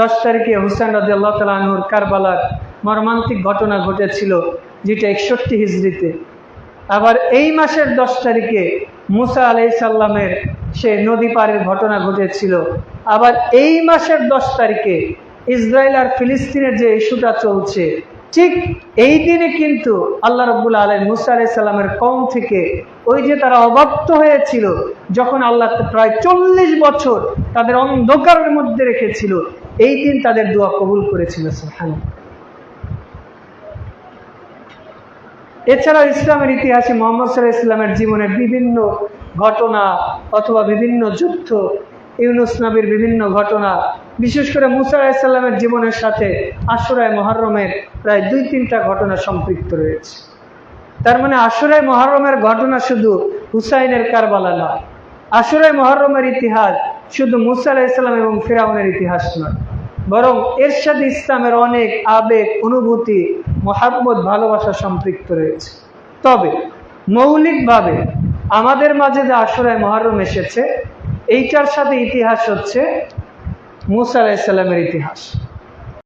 দশ তারিখে হুসেন রাজি আল্লাহ তালুর কারবালার মর্মান্তিক ঘটনা ঘটেছিল, যেটা একষট্টি হিজড়িতে। আবার এই মাসের দশ তারিখে মুসা আলাই সাল্লামের সে নদী পাড়ের ঘটনা ঘটেছিল। আবার এই মাসের দশ তারিখে ইসরায়েল আর ফিলিস্তিনের যে ইস্যুটা চলছে, ঠিক এই দিনে কিন্তু আল্লাহ রব্বুল আলহ মুসা আলাই সাল্লামের কম থেকে ওই যে তারা অবাধ্য হয়েছিল, যখন আল্লাহ প্রায় চল্লিশ বছর তাদের অন্ধকারের মধ্যে রেখেছিল এই দিন তাদের দোয়া কবুল করেছিল সোহান এছাড়াও ইসলামের ইতিহাসে মোহাম্মদ সাল্লাহ ইসলামের জীবনের বিভিন্ন ঘটনা অথবা বিভিন্ন যুদ্ধ, ইউনুস নবীর বিভিন্ন ঘটনা, বিশেষ করে মুসা আলাহিসাল্লামের জীবনের সাথে আশুরায় মহরমের প্রায় দুই তিনটা ঘটনা সম্পৃক্ত রয়েছে। তার মানে আশুরায় মহরমের ঘটনা শুধু হুসাইনের কারবালা নয়, আশুরায় মহরমের ইতিহাস শুধু মুসা আলাহিসাল্লাম এবং ফিরাউনের ইতিহাস নয়। বরং এর সাথে ইসলামের অনেক আবেগ, অনুভূতি, মহাব্বত, ভালোবাসা সম্পৃক্ত রয়েছে। তবে মৌলিকভাবে আমাদের মাঝে যে আশুরায় মহারম এসেছে, এইটার সাথে ইতিহাস হচ্ছে মুসা আলাহিসাল্লামের ইতিহাস।